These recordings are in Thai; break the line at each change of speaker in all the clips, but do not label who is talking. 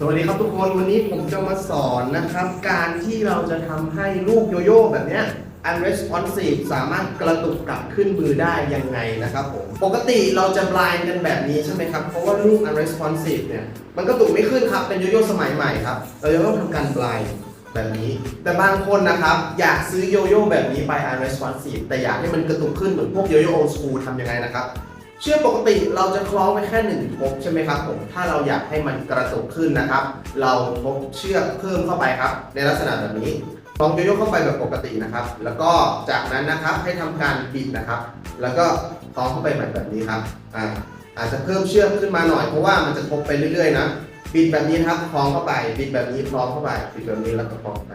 สวัสดีครับทุกคนวันนี้ผมจะมาสอนนะครับ การที่เราจะทำให้ลูกโยโย่แบบนี้ unresponsive สามารถกระตุกกลับขึ้นมือได้ยังไงนะครับผมปกติเราจะ blind กันแบบนี้ใช่ไหมครับ เพราะว่าลูก unresponsive เนี่ยมันกระตุกไม่ขึ้นครับ เป็นโยโย่สมัยใหม่ครับ เราจะต้องทำการ blind แบบนี้ แต่บางคนนะครับอยากซื้อโยโย่แบบนี้ไป unresponsive แต่อยากให้มันกระตุกขึ้นเหมือนพวกโยโย่ old school ทำยังไงนะครับ เชือกปกติเราจะคล้องไว้แค่หนึ่งทบใช่ไหมครับผมถ้าเราอยากให้มันกระตุกขึ้นนะครับ เราทบเชือกเพิ่มเข้าไปครับ ในลักษณะแบบนี้คล้องโยโย่เข้าไปแบบปกตินะครับ แล้วก็จากนั้นนะครับให้ทำการบิดนะครับ แล้วก็คล้องเข้าไปแบบแบบนี้ครับอ่าอาจจะเพิ่มเชือกขึ้นมาหน่อยเพราะว่ามันจะทบไปเรื่อยๆนะบิดแบบนี้นะครับคล้องเข้าไปบิดแบบนี้คล้องเข้าไปบิดแบบนี้แล้วก็คล้องเข้าไป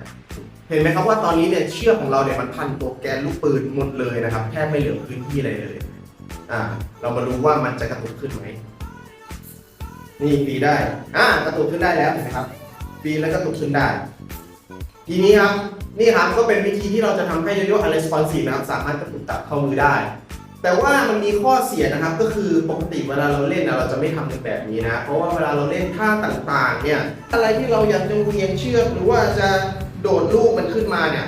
เห็นไหมครับว่าตอนนี้เนี่ยเชือกของเราเนี่ยมันพันตัวแกนลูกปืนหมดเลยนะครับแทบไม่เหลือพื้นที่อะไรเลย อ่า เรามาดูว่ามันจะกระตุกขึ้นไหม นี่ปีได้ อ่า กระตุกขึ้นได้แล้วเห็นไหมครับปีแล้วกระตุกขึ้นได้ ทีนี้ครับ นี่ครับก็เป็นวิธีที่เราจะทำให้โยโย่ unresponsive นะครับ สามารถกระตุกกลับเข้ามือได้ แต่ว่ามันมีข้อเสียนะครับ ก็คือปกติเวลาเราเล่นนะเราจะไม่ทำกันแบบนี้นะ เพราะว่าเวลาเราเล่นท่าต่างๆ เนี่ย อะไรที่เราอยากจะเวียงเชือกหรือว่าจะโดดลูกมันขึ้นมาเนี่ย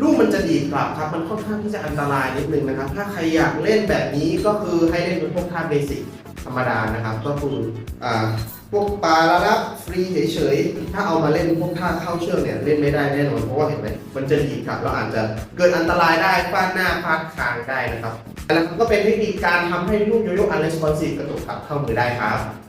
ลูกมันจะดีดกลับครับ มันค่อนข้างที่จะอันตรายนิดนึงนะครับ ถ้าใครอยากเล่นแบบนี้ก็คือให้เล่นเป็นพวกท่าเบสิกธรรมดานะครับ ก็คืออ่าพวกปลาละลับฟรีเฉยๆ ถ้าเอามาเล่นพวกท่าเข้าเชือกเนี่ยเล่นไม่ได้แน่นอนเพราะว่าเห็นไหมมันจะดีดกลับแล้วอาจจะเกิดอันตรายได้ฟาดหน้าฟาดคางได้นะครับแล้วก็เป็นเทคนิคการทำให้ลูกโยโย่ unresponsive กระตุกกลับเข้ามือได้ครับ